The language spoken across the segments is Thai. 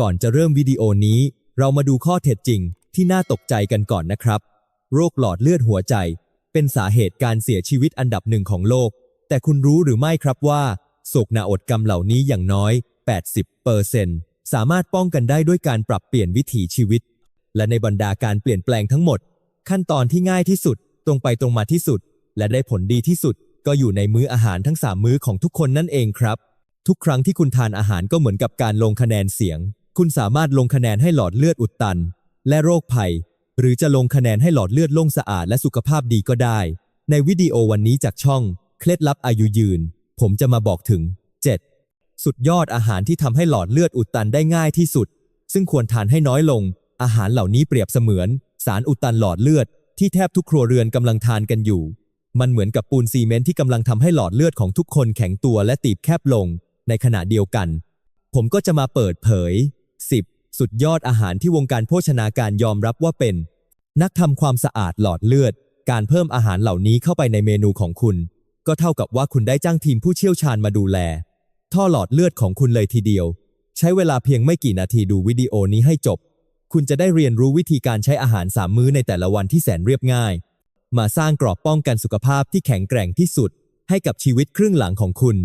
ก่อนจะเริ่มวิดีโอนี้ เรามาดูข้อเท็จจริงที่น่าตกใจกันก่อนนะครับ โรคหลอดเลือดหัวใจ เป็นสาเหตุการเสียชีวิตอันดับหนึ่งของโลก แต่คุณรู้หรือไม่ครับว่าโศกนาอดกรรมเหล่านี้อย่างน้อย 80%สามารถป้องกันได้ด้วยการปรับเปลี่ยนวิถีชีวิต และในบรรดาการเปลี่ยนแปลงทั้งหมด ขั้นตอนที่ง่ายที่สุด ตรงไปตรงมาที่สุด และได้ผลดีที่สุด ก็อยู่ในมื้ออาหารทั้ง 3 มื้อของทุกคนนั่นเองครับ ทุกครั้งที่คุณทานอาหารก็เหมือนกับการลงคะแนนเสียง คุณสามารถลงคะแนนให้หลอดเลือดอุดตัน และโรคภัย หรือจะลงคะแนนให้หลอดเลือดโล่งสะอาดและสุขภาพดีก็ได้ ในวิดีโอวันนี้จากช่อง เคล็ดลับอายุยืน ผมจะมาบอกถึง 7. สุดยอดอาหารที่ทำให้หลอดเลือดอุดตันได้ง่ายที่สุด ซึ่งควรทานให้น้อยลง อาหารเหล่านี้เปรียบเสมือน สารอุดตันหลอดเลือด ที่แทบทุกครัวเรือนกำลังทานกันอยู่ มันเหมือนกับปูนซีเมนต์ที่กำลังทำให้หลอดเลือดของทุกคนแข็งตัวและตีบแคบลง ในขณะเดียวกัน ผมก็จะมาเปิดเผย 10. สุดยอดอาหารที่วงการโภชนาการยอมรับว่าเป็น นักทำความสะอาดหลอดเลือด การเพิ่มอาหารเหล่านี้เข้าไปในเมนูของคุณ ก็เท่ากับว่าคุณได้จ้างทีมผู้เชี่ยวชาญมาดูแล ท่อหลอดเลือดของคุณเลยทีเดียว ใช้เวลาเพียงไม่กี่นาทีดูวิดีโอนี้ให้จบ คุณจะได้เรียนรู้วิธีการใช้อาหารสามมื้อในแต่ละวันที่แสนเรียบง่าย มาสร้างกรอบป้องกันสุขภาพที่แข็งแกร่งที่สุด ให้กับชีวิตครึ่งหลังของคุณ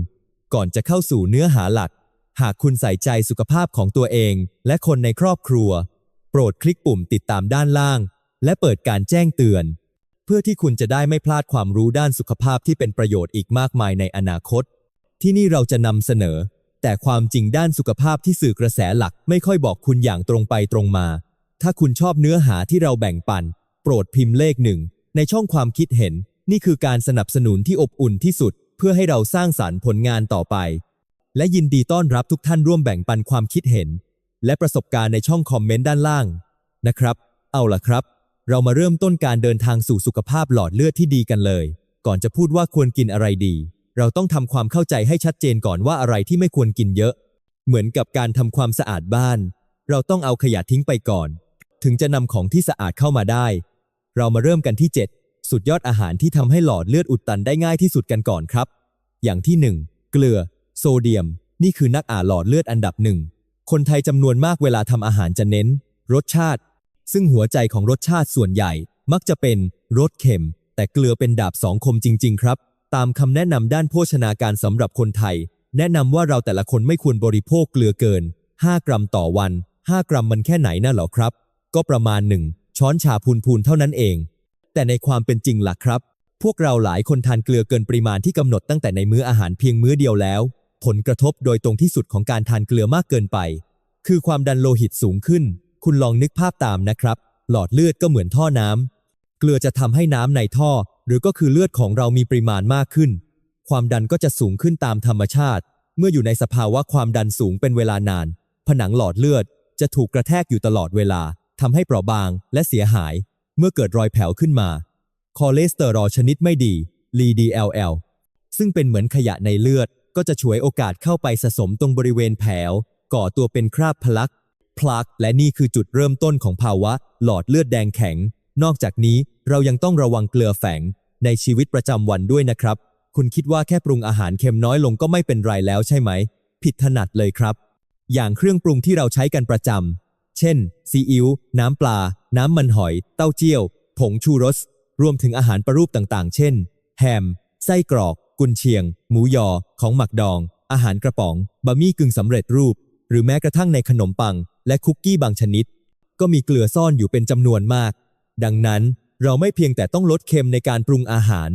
ก่อนจะเข้าสู่เนื้อหาหลัก หากคุณใส่ใจสุขภาพของตัวเอง และคนในครอบครัว โปรดคลิกปุ่มติดตามด้านล่าง และเปิดการแจ้งเตือน เพื่อที่คุณจะได้ไม่พลาดความรู้ด้านสุขภาพที่เป็นประโยชน์อีกมากมายในอนาคต ที่นี่เราจะนำเสนอ แต่ความจริงด้านสุขภาพที่สื่อกระแสหลักไม่ค่อยบอกคุณอย่างตรงไปตรงมา ถ้าคุณชอบเนื้อหาที่เราแบ่งปัน โปรดพิมพ์เลขหนึ่งในช่องความคิดเห็น นี่คือการสนับสนุนที่อบอุ่นที่สุด เพื่อให้เราสร้างสารรค์ผลงานต่อไป และยินดีต้อนรับทุกท่านร่วมแบ่งปันความคิดเห็น และประสบการณ์ในช่องคอมเมนต์ด้านล่าง นะครับ เอาล่ะครับ เรามาเริ่มต้นการเดินทางสู่สุขภาพหลอดเลือดที่ดีกันเลย ก่อนจะพูดว่าควรกินอะไรดี เราต้องทำความเข้าใจให้ชัดเจนก่อนว่าอะไรที่ไม่ควรกินเยอะ เหมือนกับการทำความสะอาดบ้าน เราต้องเอาขยะทิ้งไปก่อน ถึงจะนำของที่สะอาดเข้ามาได้ เรามาเริ่มกันที่ 7 สุดยอดอาหารที่ทำให้หลอดเลือดอุดตันได้ง่ายที่สุดกันก่อนครับ อย่างที่ 1 เกลือ โซเดียม นี่คือนักอ่าหลอดเลือดอันดับหนึ่ง คนไทยจำนวนมากเวลาทำอาหารจะเน้น รสชาติ ซึ่งหัวใจของรสชาติส่วนใหญ่ มักจะเป็นรสเค็ม แต่เกลือเป็นดาบสองคมจริง ๆ ครับ ตามคำแนะนำด้านโภชนาการสำหรับคนไทย แนะนำว่าเราแต่ละคนไม่ควรบริโภคเกลือเกิน 5 กรัมต่อวัน 5 กรัมมันแค่ไหนน่ะหรอครับ ก็ประมาณหนึ่งช้อนชาพูนๆเท่านั้นเอง แต่ในความเป็นจริงล่ะครับพวกเราหลายคนทานเกลือเกินปริมาณที่กำหนดตั้งแต่ในมื้ออาหารเพียงมื้อเดียวแล้ว ผลกระทบโดยตรงที่สุดของการทานเกลือมากเกินไป คือความดันโลหิตสูงขึ้น คุณลองนึกภาพตามนะครับ หลอดเลือดก็เหมือนท่อน้ำเกลือจะทำให้น้ำในท่อ หรือก็คือเลือดของเรามีปริมาณมากขึ้น ความดันก็จะสูงขึ้นตามธรรมชาติ เมื่ออยู่ในสภาวะความดันสูงเป็นเวลานาน ผนังหลอดเลือดจะถูกกระแทกอยู่ตลอดเวลาทำให้เปราะบางและเสียหาย เมื่อเกิดรอยแผลวขึ้นมาคอเลสเตอรอลชนิดไม่ดี LDL ซึ่งเป็นเหมือนขยะในเลือด ก็จะฉวยโอกาสเข้าไปสะสมตรงบริเวณแผลวก่อตัวเป็นคราบพลักพลัก และนี่คือจุดเริ่มต้นของภาวะ หลอดเลือดแดงแข็ง นอกจากนี้เรายังต้องระวังเกลือแฝง ในชีวิตประจำวันด้วยนะครับ คุณคิดว่าแค่ปรุงอาหารเค็มน้อยลงก็ไม่เป็นไรแล้วใช่ไหม ผิดถนัดเลยครับ อย่างเครื่องปรุงที่เราใช้กันประจำเช่น ซีอิ๊ว น้ำปลา น้ำมันหอย เต้าเจี้ยว ผงชูรส รวมถึงอาหารประรูปต่างๆ เช่น แฮม ไส้กรอก กุนเชียง หมูยอ ของหมักดอง อาหารกระป๋อง บะหมี่กึ่งสำเร็จรูป หรือแม้กระทั่งในขนมปัง และคุกกี้บางชนิด ก็มีเกลือซ่อนอยู่เป็นจำนวนมาก ดังนั้นเราไม่เพียงแต่ต้องลดเค็มในการปรุงอาหาร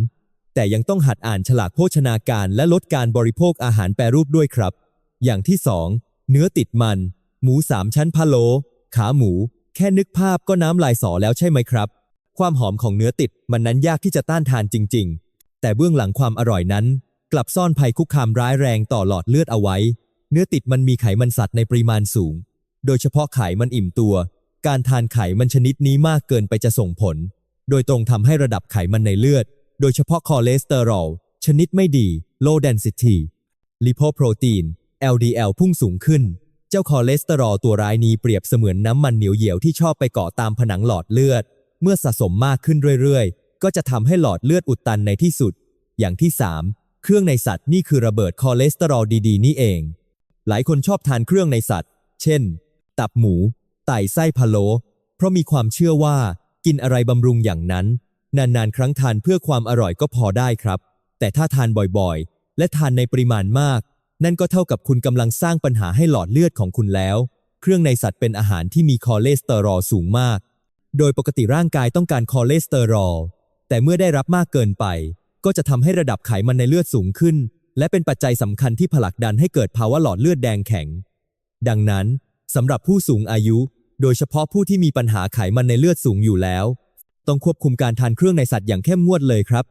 แต่ยังต้องหัดอ่านฉลากโภชนาการและลดการบริโภคอาหารแปรรูปด้วยครับ อย่างที่ 2 เนื้อติดมัน หมูสามชั้นพะโล ขาหมู แค่นึกภาพก็น้ำลายสอแล้วใช่ไหมครับ ความหอมของเนื้อติดมันนั้นยากที่จะต้านทานจริง ๆ แต่เบื้องหลังความอร่อยนั้น กลับซ่อนภัยคุกคามร้ายแรงต่อหลอดเลือดเอาไว้ เนื้อติดมันมีไขมันสัตว์ในปริมาณสูง โดยเฉพาะไขมันอิ่มตัว การทานไขมันชนิดนี้มากเกินไปจะส่งผล โดยตรงทำให้ระดับไขมันในเลือด โดยเฉพาะคอเลสเตอรอลชนิดไม่ดี low density lipoprotein LDL พุ่งสูงขึ้น เจ้าคอเลสเตอรอลตัวร้ายนี้เปรียบเสมือนน้ำมันเหนียวเหี่ยวที่ชอบไปเกาะตามผนังหลอดเลือด เมื่อสะสมมากขึ้นเรื่อยๆ ก็จะทำให้หลอดเลือดอุดตันในที่สุด อย่างที่ 3 เครื่องในสัตว์นี่คือระเบิดคอเลสเตอรอลดีๆ นี่เอง หลายคนชอบทานเครื่องในสัตว์ เช่น ตับหมู ไตไส้พะโล้เพราะมีความเชื่อว่า กินอะไรบำรุงอย่างนั้น นานๆ ครั้งทานเพื่อความอร่อยก็พอได้ครับ แต่ถ้าทานบ่อยๆ และทานในปริมาณมาก นั่นก็เท่ากับคุณกำลังสร้างปัญหาให้หลอดเลือดของคุณแล้ว เครื่องในสัตว์เป็นอาหารที่มีคอเลสเตอรอลสูงมาก โดยปกติร่างกายต้องการคอเลสเตอรอล แต่เมื่อได้รับมากเกินไป ก็จะทำให้ระดับไขมันในเลือดสูงขึ้น และเป็นปัจจัยสำคัญที่ผลักดันให้เกิดภาวะหลอดเลือดแดงแข็ง ดังนั้นสำหรับผู้สูงอายุ โดยเฉพาะผู้ที่มีปัญหาไขมันในเลือดสูงอยู่แล้ว ต้องควบคุมการทานเครื่องในสัตว์อย่างเข้มงวดเลยครับ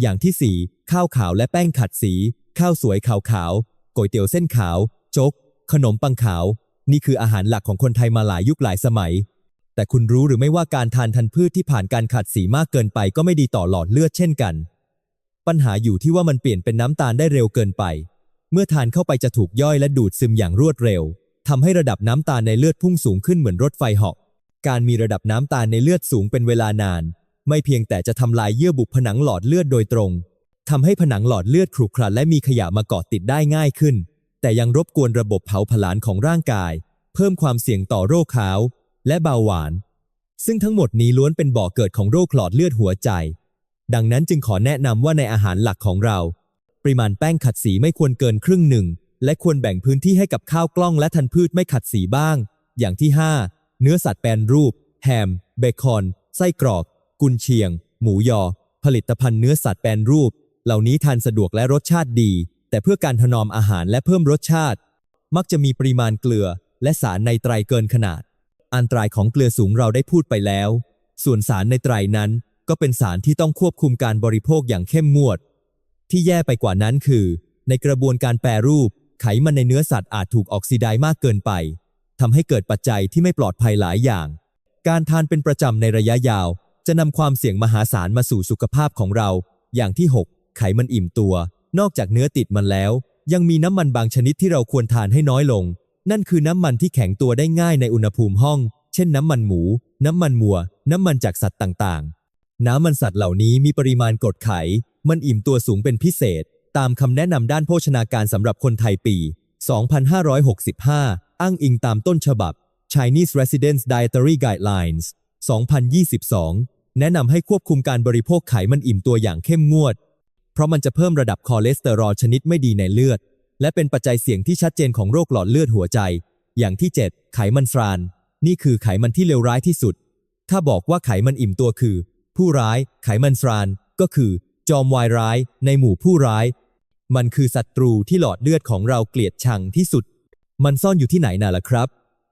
อย่างที่ 4 ข้าวขาวและแป้งขัดสี ข้าวสวยขาวขาวก๋วยเตี๋ยวเส้นขาวโจ๊กขนมปังขาว นี่คืออาหารหลักของคนไทยมาหลายยุคหลายสมัย แต่คุณรู้หรือไม่ว่าการทานทันพืชที่ผ่านการขัดสีมากเกินไปก็ไม่ดีต่อหลอดเลือดเช่นกัน ปัญหาอยู่ที่ว่ามันเปลี่ยนเป็นน้ำตาลได้เร็วเกินไป เมื่อทานเข้าไปจะถูกย่อยและดูดซึมอย่างรวดเร็วทำให้ระดับน้ำตาลในเลือดพุ่งสูงขึ้นเหมือนรถไฟเหาะการมีระดับน้ำตาลในเลือดสูงเป็นเวลานาน ไม่เพียงแต่จะทำลายเยื่อบุผนังหลอดเลือดโดยตรงทำให้ผนังหลอดเลือดขรุขระและมีขยะมาเกาะติดได้ง่ายขึ้น แต่ยังรบกวนระบบเผาผลาญของร่างกาย เพิ่มความเสี่ยงต่อโรคขาว และเบาหวาน ซึ่งทั้งหมดนี้ล้วนเป็นบ่อเกิดของโรคหลอดเลือดหัวใจ ดังนั้นจึงขอแนะนำว่าในอาหารหลักของเรา ปริมาณแป้งขัดสีไม่ควรเกินครึ่งหนึ่ง และควรแบ่งพื้นที่ให้กับข้าวกล้องและทันพืชไม่ขัดสีบ้าง อย่างที่ 5 เนื้อสัตว์แปรรูป แฮม เบคอน ไส้กรอก กุนเชียง หมูยอ ผลิตภัณฑ์เนื้อสัตว์แปรรูป เหล่านี้ทานสะดวกและรสชาติดี แต่เพื่อการถนอมอาหารและเพิ่มรสชาติ มักจะมีปริมาณเกลือ และสารในไตรเกินขนาด อันตรายของเกลือสูงเราได้พูดไปแล้ว ส่วนสารในไตรนั้นก็เป็นสารที่ต้องควบคุมการบริโภคอย่างเข้มงวด ที่แย่ไปกว่านั้นคือ ในกระบวนการแปรรูป ไขมันในเนื้อสัตว์อาจถูกออกซิไดมากเกินไปทำให้เกิดปัจจัยที่ไม่ปลอดภัยหลายอย่าง การทานเป็นประจำในระยะยาว จะนำความเสี่ยงมหาศาลมาสู่สุขภาพของเรา อย่างที่ 6 ไขมันอิ่มตัว นอกจากเนื้อติดมันแล้ว ยังมีน้ำมันบางชนิดที่เราควรทานให้น้อยลง นั่นคือน้ำมันที่แข็งตัวได้ง่ายในอุณหภูมิห้อง เช่นน้ำมันหมู น้ำมันมัว น้ำมันจากสัตว์ต่างๆ น้ำมันสัตว์เหล่านี้มีปริมาณกรดไข มันอิ่มตัวสูงเป็นพิเศษ ตามคำแนะนำด้านโภชนาการสำหรับคนไทยปี 2565 อ้างอิงตามต้นฉบับ Chinese Residence Dietary Guidelines 2022 แนะนำให้ควบคุมการบริโภคไขมันอิ่มตัวอย่างเข้มงวด เพราะมันจะเพิ่มระดับคอเลสเตอรอลชนิดไม่ดีในเลือด และเป็นปัจจัยเสี่ยงที่ชัดเจนของโรคหลอดเลือดหัวใจ อย่างที่ 7 ไขมันทราน นี่คือไขมันที่เลวร้ายที่สุด ถ้าบอกว่าไขมันอิ่มตัวคือ ผู้ร้าย ไขมันทราน ก็คือ จอมวายร้าย ในหมู่ผู้ร้าย มันคือศัตรูที่หลอดเลือดของเราเกลียดชังที่สุด มันซ่อนอยู่ที่ไหนน่ะล่ะครับ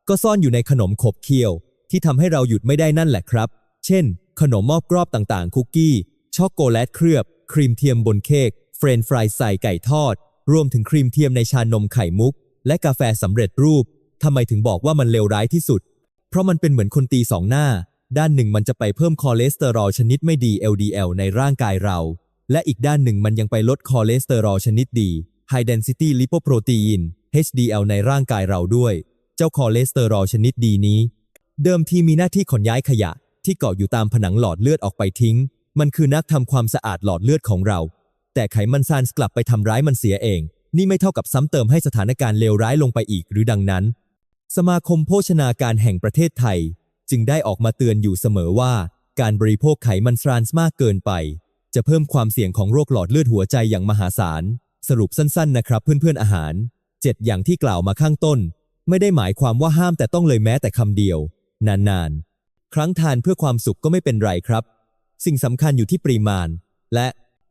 ก็ซ่อนอยู่ในขนมขบเคี้ยว ที่ทำให้เราหยุดไม่ได้นั่นแหละครับ เช่น ขนมมอบกรอบต่างๆ คุกกี้ ช็อกโกแลตเคลือบ ครีมเทียมบนเค้กเฟรนฟรายใส่ไก่ทอด รวมถึงครีมเทียมในชานมไข่มุก และกาแฟสำเร็จรูปทำไมถึงบอกว่ามันเลวร้ายที่สุด เพราะมันเป็นเหมือนคนตีสองหน้า ด้านหนึ่งมันจะไปเพิ่มคอเลสเตอรอลชนิดไม่ดี LDL ในร่างกายเรา และอีกด้านหนึ่งมันยังไปลดคอเลสเตอรอลชนิดดี High Density Lipoprotein HDL ในร่างกายเราด้วย เจ้าคอเลสเตอรอลชนิดดีนี้ เดิมทีมีหน้าที่ขนย้ายขยะ ที่เกาะอยู่ตามผนังหลอดเลือดออกไปทิ้ง มันคือนักทำความสะอาดหลอดเลือดของเรา แต่ไขมันซานส์กลับไปทำร้ายมันเสียเอง นี่ไม่เท่ากับซ้ำเติมให้สถานการณ์เลวร้ายลงไปอีกหรือดังนั้น สมาคมโภชนาการแห่งประเทศไทย จึงได้ออกมาเตือนอยู่เสมอว่า การบริโภคไขมันทรานส์มากเกินไป จะเพิ่มความเสี่ยงของโรคหลอดเลือดหัวใจอย่างมหาศาล สรุปสั้นๆ นะครับ เพื่อนๆอาหาร 7 อย่างที่กล่าวมาข้างต้น ไม่ได้หมายความว่าห้ามแต่ต้องเลยแม้แต่คำเดียว นานๆ ครั้งทานเพื่อความสุขก็ไม่เป็นไรครับ สิ่งสำคัญอยู่ที่ปริมาณ และ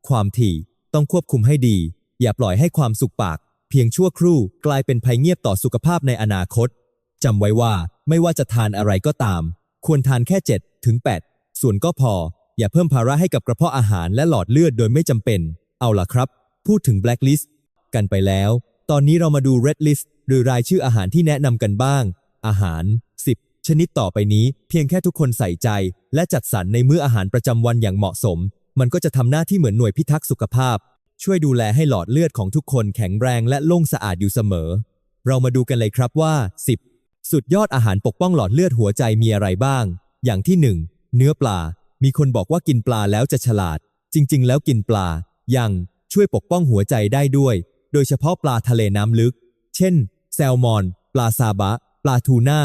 ความถี่ ต้องควบคุมให้ดี อย่าปล่อยให้ความสุขปาก เพียงชั่วครู่กลายเป็นภัยเงียบต่อสุขภาพในอนาคตจำไว้ว่าไม่ว่าจะทานอะไรก็ตาม ควรทานแค่7ถึง8ส่วนก็พอ อย่าเพิ่มภาระให้กับกระเพาะอาหารและหลอดเลือดโดยไม่จำเป็น เอาล่ะครับ พูดถึง blacklist กันไปแล้ว ตอนนี้เรามาดู red list หรือรายชื่ออาหารที่แนะนำกันบ้าง อาหาร 10 ชนิดต่อไปนี้ เพียงแค่ทุกคนใส่ใจ และจัดสรรในมื้ออาหารประจำวันอย่างเหมาะสม มันก็จะทำหน้าที่เหมือนหน่วยพิทักษ์สุขภาพ ช่วยดูแลให้หลอดเลือดของทุกคนแข็งแรงและโล่งสะอาดอยู่เสมอ เรามาดูกันเลยครับว่า 10 สุดยอดอาหารปกป้องหลอดเลือดหัวใจมีอะไรบ้าง อย่างที่ 1 เนื้อปลา มีคนบอกว่ากินปลาแล้วจะฉลาด จริง ๆ แล้วกินปลา ยังช่วยปกป้องหัวใจได้ด้วย โดยเฉพาะปลาทะเลน้ำลึก เช่น แซลมอน ปลาซาบะ ปลาทูน่า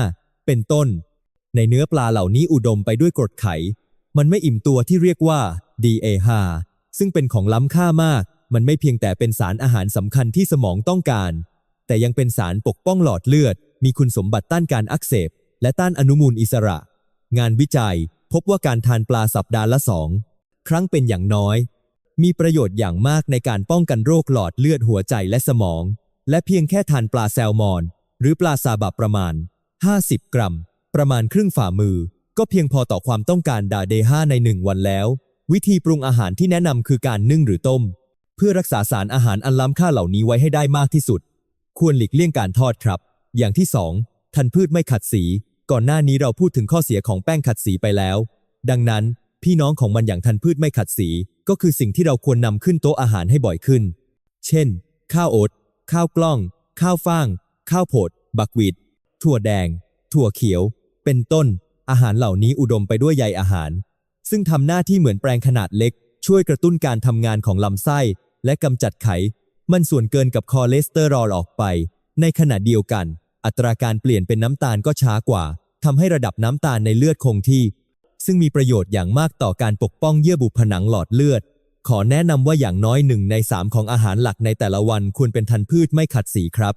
เป็นต้น ในเนื้อปลาเหล่านี้อุดมไปด้วยกรดไข มันไม่อิ่มตัวที่เรียกว่า DA5 ซึ่งเป็นของล้ำค่ามาก มันไม่เพียงแต่เป็นสารอาหารสำคัญที่สมองต้องการ แต่ยังเป็นสารปกป้องหลอดเลือด มีคุณสมบัติต้านการอักเสบ และต้านอนุมูลอิสระ งานวิจัย พบว่าการทานปลาสัปดาห์ละสองครั้งเป็นอย่างน้อย มีประโยชน์อย่างมากในการป้องกันโรคหลอดเลือดหัวใจและสมอง และเพียงแค่ทานปลาแซลมอน หรือปลาซาบะประมาณ 50 กรัม ประมาณครึ่งฝ่ามือ ก็เพียงพอต่อความต้องการดาเดห้าในหนึ่งวันแล้ว วิธีปรุงอาหารที่แนะนำคือการนึ่งหรือต้ม เพื่อรักษาสารอาหารอันล้ำค่าเหล่านี้ไว้ให้ได้มากที่สุด ควรหลีกเลี่ยงการทอดครับ อย่างที่ 2. ทันพืชไม่ขัดสี ก่อนหน้านี้เราพูดถึงข้อเสียของแป้งขัดสีไปแล้ว ดังนั้น พี่น้องของมันอย่างทันพืชไม่ขัดสี ก็คือสิ่งที่เราควรนำขึ้นโต๊ะอาหารให้บ่อยขึ้น เช่น ข้าวโอ๊ตข้าวกล้อง ข้าวฟ่าง ข้าวโพด บักวีดถั่วแดง ถั่วเขียว เป็นต้น อาหารเหล่านี้อุดมไปด้วยใยอาหาร ซึ่งทำหน้าที่เหมือนแปรงขนาดเล็ก ช่วยกระตุ้นการทำงานของลำไส้ และกำจัดไข มันส่วนเกินกับคอเลสเตอรอลออกไป ในขณะเดียวกัน อัตราการเปลี่ยนเป็นน้ำตาลก็ช้ากว่าทำให้ระดับน้ำตาลในเลือดคงที่ ซึ่งมีประโยชน์อย่างมากต่อการปกป้องเยื่อบุผนังหลอดเลือด ขอแนะนำว่าอย่างน้อยหนึ่งในสามของอาหารหลักในแต่ละวันควรเป็นธัญพืชไม่ขัดสีครับ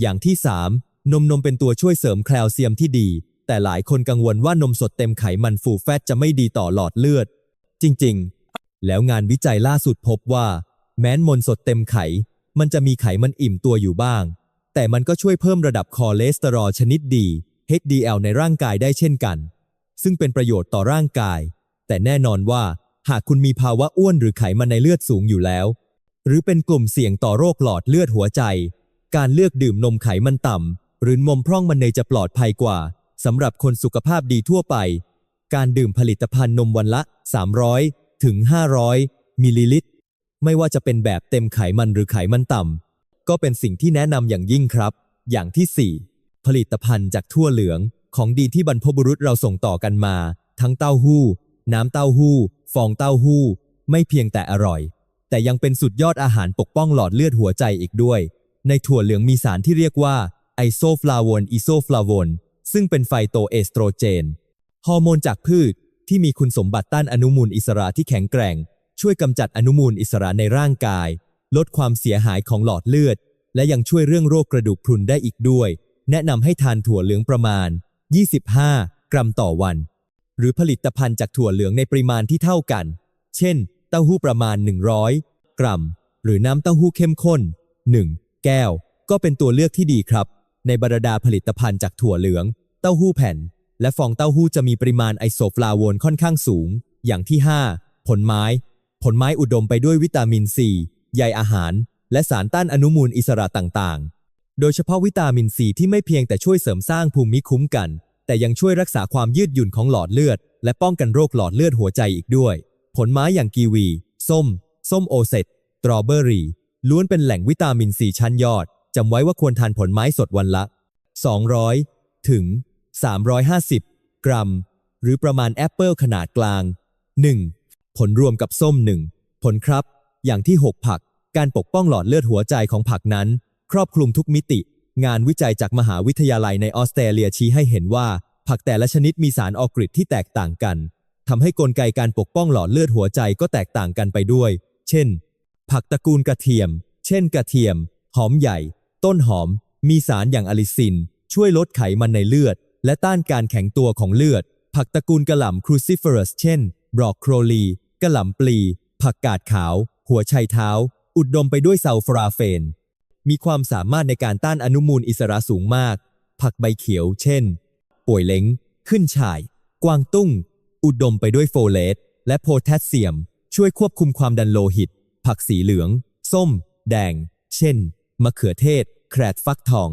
อย่างที่ 3 นมนมเป็นตัวช่วยเสริมแคลเซียมที่ดี แต่หลายคนกังวลว่านมสดเต็มไขมันฟูแฟตจะไม่ดีต่อหลอดเลือด จริงๆ แล้วงานวิจัยล่าสุดพบว่า แม้นมนสดเต็มไข มันจะมีไขมันอิ่มตัวอยู่บ้าง แต่มันก็ช่วยเพิ่มระดับคอเลสเตอรอลชนิดดี HDL ในร่างกายได้เช่นกัน ซึ่งเป็นประโยชน์ต่อร่างกาย แต่แน่นอนว่าหากคุณมีภาวะอ้วนหรือไขมันในเลือดสูงอยู่แล้ว หรือเป็นกลุ่มเสี่ยงต่อโรคหลอดเลือดหัวใจ การเลือกดื่มนมไขมันต่ำหรือนมพร่องมันเนยจะปลอดภัยกว่า สำหรับคนสุขภาพดีทั่วไป การดื่มผลิตภัณฑ์นมวันละ 300 ถึง 500 มิลลิลิตร ไม่ว่าจะเป็นแบบเต็มไขมันหรือไขมันต่ำ ก็เป็นสิ่งที่แนะนำอย่างยิ่งครับ อย่างที่ 4 ผลิตภัณฑ์จากทั่วเหลือง ของดีที่บรรพบุรุษเราส่งต่อกันมา ทั้งเต้าหู้ น้ำเต้าหู้ ฟองเต้าหู้ ไม่เพียงแต่อร่อย แต่ยังเป็นสุดยอดอาหารปกป้องหลอดเลือดหัวใจอีกด้วย ในถั่วเหลืองมีสารที่เรียกว่าไอโซฟลาโวนอิโซฟลาโวน ซึ่งเป็นไฟโตเอสโตรเจน ฮอร์โมนจากพืชที่มีคุณสมบัติต้านอนุมูลอิสระที่แข็งแกร่ง ช่วยกำจัดอนุมูลอิสระในร่างกาย ลดความเสียหายของหลอดเลือด และยังช่วยเรื่องโรคกระดูกพรุนได้อีกด้วย แนะนำให้ทานถั่วเหลืองประมาณ 25 กรัมต่อวัน หรือผลิตภัณฑ์จากถั่วเหลืองในปริมาณที่เท่ากัน เช่น เต้าหู้ประมาณ 100 กรัม หรือน้ำเต้าหู้เข้มข้น 1 แก้ว ก็เป็นตัวเลือกที่ดีครับ ในบรรดาผลิตภัณฑ์จากถั่วเหลือง เต้าหู้แผ่น และฟองเต้าหู้จะมีปริมาณไอโซฟลาโวนค่อนข้างสูง อย่างที่ 5 ผลไม้ ผลไม้อุดมไปด้วยวิตามินซีใยอาหาร และสารต้านอนุมูลอิสระต่างๆ โดยเฉพาะวิตามินซีที่ไม่เพียงแต่ช่วยเสริมสร้างภูมิคุ้มกัน แต่ยังช่วยรักษาความยืดหยุ่นของหลอดเลือด และป้องกันโรคหลอดเลือดหัวใจอีกด้วย ผลไม้อย่างกีวี ส้ม ส้มโอเซตตรอเบอรี่ ล้วนเป็นแหล่งวิตามินซีชั้นยอด จำไว้ว่าควรทานผลไม้สดวันละ 200 ถึง 350 กรัม หรือประมาณแอปเปิลขนาดกลาง 1. ผลรวมกับส้ม 1 ผลครับ อย่างที่ 6 ผัก การปกป้องหลอดเลือดหัวใจของผักนั้น ครอบคลุมทุกมิติ งานวิจัยจากมหาวิทยาลัยในออสเตรเลียชี้ให้เห็นว่า ผักแต่ละชนิดมีสารออกฤทธิ์ที่แตกต่างกันทำให้กลไกการปกป้องหลอดเลือดหัวใจก็แตกต่างกันไปด้วย เช่น ผักตระกูลกระเทียม เช่น กระเทียม หอมใหญ่ ต้นหอม มีสารอย่างอลิซิน ช่วยลดไขมันในเลือด และต้านการแข็งตัวของเลือด ผักตระกูลกระหล่ำครูซิเฟอรัสเช่น บรอกโคลีกระหล่ำปลี ผักกาดขาว หัวไชเท้า อุดมไปด้วยซัลฟราเฟน มีความสามารถในการต้านอนุมูลอิสระสูงมาก ผักใบเขียว เช่น ป่วยเล้ง ขึ้นฉ่าย กวางตุ้ง อุดมไปด้วยโฟเลตและโพแทสเซียม ช่วยควบคุมความดันโลหิต ผักสีเหลือง ส้ม แดง เช่น มะเขือเทศ แครดฟักทอง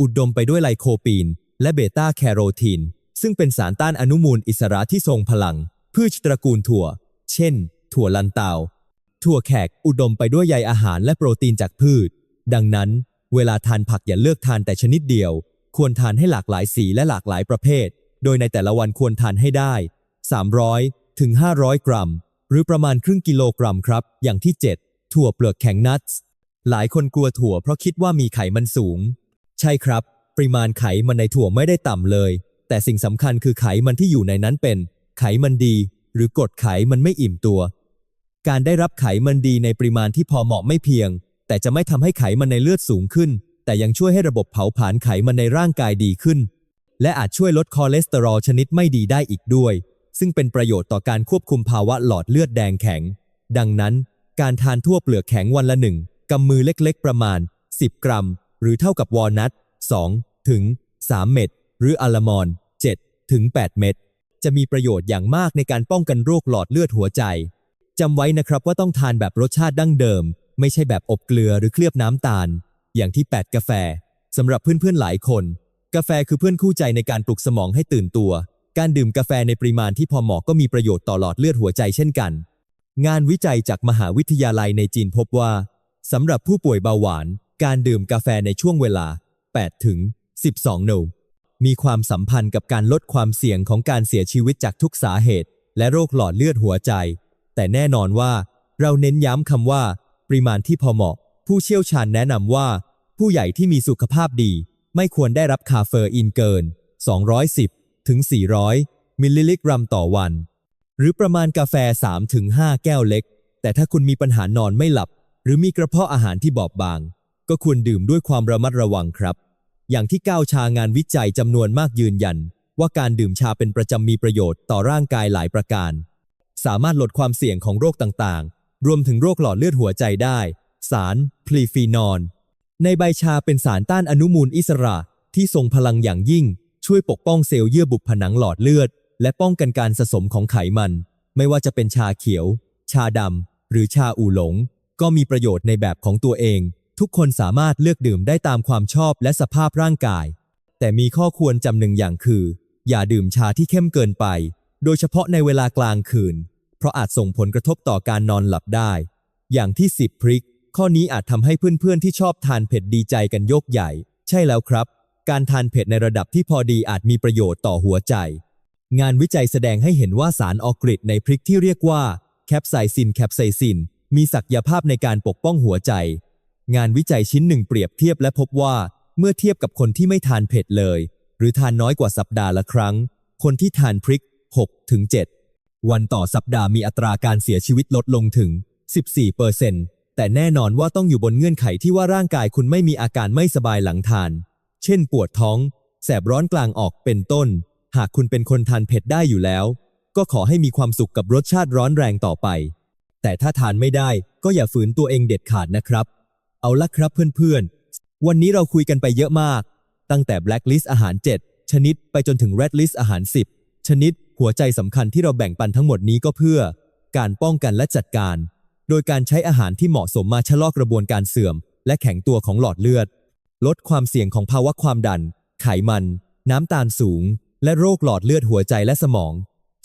อุดมไปด้วยไลโคปีน และเบต้าแคโรทีน ซึ่งเป็นสารต้านอนุมูลอิสระที่ทรงพลัง พืชตระกูลถั่ว เช่น ถั่วลันเตา ถั่วแขกอุดมไปด้วยใยอาหารและโปรตีนจากพืช ดังนั้น เวลาทานผักอย่าเลือกทานแต่ชนิดเดียว ควรทานให้หลากหลายสีและหลากหลายประเภท โดยในแต่ละวันควรทานให้ได้ 300 ถึง 500 กรัม หรือประมาณครึ่งกิโลกรัมครับ อย่างที่ 7 ถั่วเปลือกแข็งนัทส์หลายคนกลัวถั่วเพราะคิดว่ามีไขมันสูง ใช่ครับ ริมาณไขมันในถั่วไม่ได้ต่ำเลย แต่สิ่งสำคัญคือไขมันที่อยู่ในนั้นเป็น ไขมันดี หรือกรดไขมันไม่อิ่มตัว การได้รับไขมันดีในปริมาณที่พอเหมาะไม่เพียง แต่จะไม่ทำให้ไขมันในเลือดสูงขึ้น แต่ยังช่วยให้ระบบเผาผลาญไขมันในร่างกายดีขึ้น และอาจช่วยลดคอเลสเตอรอลชนิดไม่ดีได้อีกด้วย ซึ่งเป็นประโยชน์ต่อการควบคุมภาวะหลอดเลือดแดงแข็ง ดังนั้น การทานทั่วเปลือกแข็งวันละหนึ่งกำมือเล็กๆ ประมาณ 10 กรัม หรือเท่ากับวอลนัท2 ถึง 3 เม็ดหรืออัลมอน7ถึง 8 เม็ดจะมีประโยชน์อย่างมากในการป้องกันโรคหลอดเลือดหัวใจจำไว้นะครับว่าต้องทานแบบรสชาติดั้งเดิม ไม่ใช่แบบอบเกลือหรือเคลือบน้ำตาล อย่างที่ 8 กาแฟสำหรับเพื่อนๆหลายคน กาแฟคือเพื่อนคู่ใจในการปลุกสมองให้ตื่นตัว การดื่มกาแฟในปริมาณที่พอเหมาะก็มีประโยชน์ต่อหลอดเลือดหัวใจเช่นกัน งานวิจัยจากมหาวิทยาลัยในจีนพบว่าสำหรับผู้ป่วยเบาหวาน การดื่มกาแฟในช่วงเวลา 8 ถึง 12โนมีความสัมพันธ์กับการลดความเสี่ยงของการเสียชีวิตจากทุกสาเหตุ และโรคหลอดเลือดหัวใจ แต่แน่นอนว่า เราเน้นย้ำคำว่า ปริมาณที่พอเหมาะ ผู้เชี่ยวชาญแนะนำว่า ผู้ใหญ่ที่มีสุขภาพดี ไม่ควรได้รับคาเฟอีนเกิน 210 ถึง 400 มิลลิลิกรัมต่อวัน หรือประมาณกาแฟ3-5แก้วเล็ก แต่ถ้าคุณมีปัญหานอนไม่หลับ หรือมีกระเพาะอาหารที่บอบบาง ก็ควรดื่มด้วยความระมัดระวังครับ อย่างที่ก้าวชางานวิจัยจำนวนมากยืนยัน ว่าการดื่มชาเป็นประจำมีประโยชน์ต่อร่างกายหลายประการ สามารถลดความเสี่ยงของโรคต่างๆ รวมถึงโรคหลอดเลือดหัวใจได้ สาร พลีฟีนอลในใบชาเป็นสารต้านอนุมูลอิสระที่ทรงพลังอย่างยิ่ง ช่วยปกป้องเซลล์เยื่อบุผนังหลอดเลือด และป้องกันการสะสมของไขมัน ไม่ว่าจะเป็นชาเขียว ชาดำหรือชาอู่หลง ก็มีประโยชน์ในแบบของตัวเอง ทุกคนสามารถเลือกดื่มได้ตามความชอบและสภาพร่างกาย แต่มีข้อควรจำหนึ่งอย่างคือ อย่าดื่มชาที่เข้มเกินไป โดยเฉพาะในเวลากลางคืน เพราะอาจส่งผลกระทบต่อการนอนหลับได้ อย่างที่ 10 พริก ข้อนี้อาจทำให้เพื่อนๆที่ชอบทานเผ็ดดีใจกันยกใหญ่ ใช่แล้วครับ การทานเผ็ดในระดับที่พอดีอาจมีประโยชน์ต่อหัวใจ งานวิจัยแสดงให้เห็นว่าสารออกฤษในพริกที่เรียกว่าแคปไซซินแคปไซซินมีศักยภาพในการปกป้องหัวใจ งานวิจัยชิ้นหนึ่งเปรียบเทียบและพบว่า เมื่อเทียบกับคนที่ไม่ทานเผ็ดเลย หรือทานน้อยกว่าสัปดาห์ละครั้ง คนที่ทานพริก6-7วันต่อสัปดาห์มีอัตราการเสียชีวิตลดลงถึง 14%แต่แน่นอนว่าต้องอยู่บนเงื่อนไขที่ว่าร่างกายคุณไม่มีอาการไม่สบายหลังทาน เช่นปวดท้อง แสบร้อนกลางออกเป็นต้น หากคุณเป็นคนทานเผ็ดได้อยู่แล้ว ก็ขอให้มีความสุขกับรสชาติร้อนแรงต่อไป แต่ถ้าทานไม่ได้ก็อย่าฝืนตัวเองเด็ดขาดนะครับ เอาละครับเพื่อนๆ วันนี้เราคุยกันไปเยอะมาก ตั้งแต่ Blacklist อาหาร 7 ชนิดไปจนถึง Redlist อาหาร 10 ชนิด หัวใจสำคัญที่เราแบ่งปันทั้งหมดนี้ก็เพื่อ การป้องกันและจัดการ โดยการใช้อาหารที่เหมาะสมมาชะลอกระบวนการเสื่อม และแข็งตัวของหลอดเลือด ลดความเสี่ยงของภาวะความดัน ไขมัน น้ำตาลสูง และโรคหลอดเลือดหัวใจและสมอง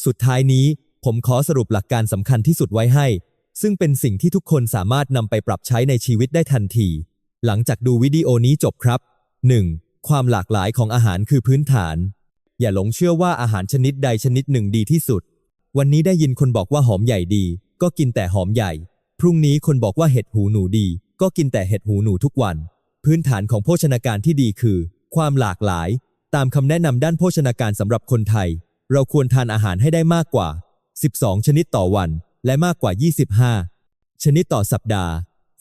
สุดท้ายนี้ ผมขอสรุปหลักการสำคัญที่สุดไว้ให้ ซึ่งเป็นสิ่งที่ทุกคนสามารถนำไปปรับใช้ในชีวิตได้ทันที หลังจากดูวิดีโอนี้จบครับ 1. ความหลากหลายของอาหารคือพื้นฐาน อย่าหลงเชื่อว่าอาหารชนิดใดชนิดหนึ่งดีที่สุด วันนี้ได้ยินคนบอกว่าหอมใหญ่ดี ก็กินแต่หอมใหญ่ พรุ่งนี้คนบอกว่าเห็ดหูหนูดี ก็กินแต่เห็ดหูหนูทุกวัน พื้นฐานของโภชนาการที่ดีคือ ความหลากหลาย ตามคำแนะนำด้านโภชนาการสำหรับคนไทย เราควรทานอาหารให้ได้มากกว่า 12 ชนิดต่อวัน และมากกว่า 25 ชนิดต่อสัปดาห์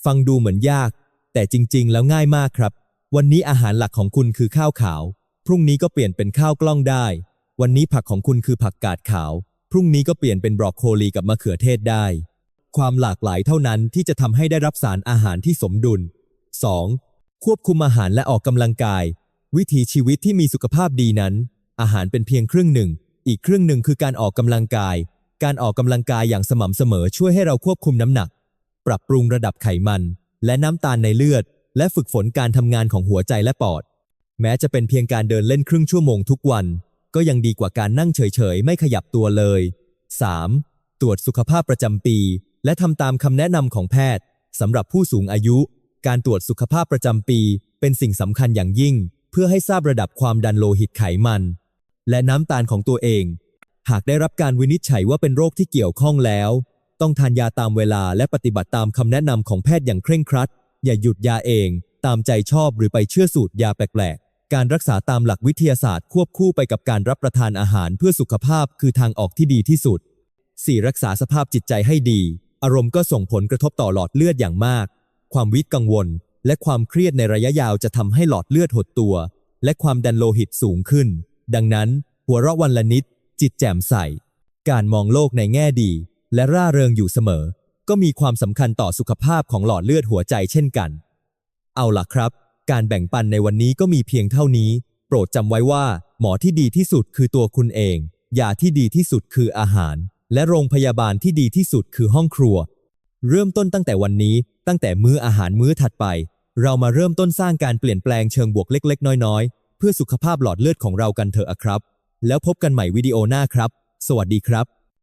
ฟังดูเหมือนยาก แต่จริงๆ แล้วง่ายมากครับ วันนี้อาหารหลักของคุณคือข้าวขาว พรุ่งนี้ก็เปลี่ยนเป็นข้าวกล้องได้ วันนี้ผักของคุณคือผักกาดขาว พรุ่งนี้ก็เปลี่ยนเป็นบรอกโคลีกับมะเขือเทศได้ ความหลากหลายเท่านั้นที่จะทำให้ได้รับสารอาหารที่สมดุล 2. ควบคุมอาหารและออกกำลังกาย วิถีชีวิตที่มีสุขภาพดีนั้น อาหารเป็นเพียงครึ่งหนึ่ง อีกครึ่งหนึ่งคือการออกกำลังกาย การออกกำลังกายอย่างสม่ำเสมอช่วยให้เราควบคุมน้ำหนัก ปรับปรุงระดับไขมัน และน้ำตาลในเลือด และฝึกฝนการทำงานของหัวใจและปอด แม้จะเป็นเพียงการเดินเล่นครึ่งชั่วโมงทุกวัน ก็ยังดีกว่าการนั่งเฉยๆ ไม่ขยับตัวเลย 3. ตรวจสุขภาพประจำปี และทำตามคำแนะนำของแพทย์สำหรับผู้สูงอายุ การตรวจสุขภาพประจำปี เป็นสิ่งสำคัญอย่างยิ่ง เพื่อให้ทราบระดับความดันโลหิตไขมัน และน้ำตาลของตัวเอง หากได้รับการวินิจฉัยว่าเป็นโรคที่เกี่ยวข้องแล้ว ต้องทานยาตามเวลาและปฏิบัติตามคำแนะนำของแพทย์อย่างเคร่งครัด อย่าหยุดยาเอง ตามใจชอบหรือไปเชื่อสูตรยาแปลกการรักษาตามหลักวิทยาศาสตร์ควบคู่ไปกับการรับประทานอาหารเพื่อสุขภาพคือทางออกที่ดีที่สุด 4. รักษาสภาพจิตใจให้ดี อารมณ์ก็ส่งผลกระทบต่อหลอดเลือดอย่างมาก ความวิตกังวล และความเครียดในระยะยาวจะทำให้หลอดเลือดหดตัว และความดันโลหิตสูงขึ้น ดังนั้น หัวเราะวันละนิด จิตแจ่มใส การมองโลกในแง่ดี และร่าเริงอยู่เสมอ ก็มีความสำคัญต่อสุขภาพของหลอดเลือดหัวใจเช่นกัน เอาล่ะครับ การแบ่งปันในวันนี้ก็มีเพียงเท่านี้ โปรดจำไว้ว่า หมอที่ดีที่สุดคือตัวคุณเองยาที่ดีที่สุดคืออาหาร และโรงพยาบาลที่ดีที่สุดคือห้องครัว เริ่มต้นตั้งแต่วันนี้ตั้งแต่มื้ออาหารมื้อถัดไป เรามาเริ่มต้นสร้างการเปลี่ยนแปลงเชิงบวกเล็ก ๆ น้อย ๆ เพื่อสุขภาพหลอดเลือดของเรากันเถอะครับ แล้วพบกันใหม่วิดีโอหน้าครับ สวัสดีครับ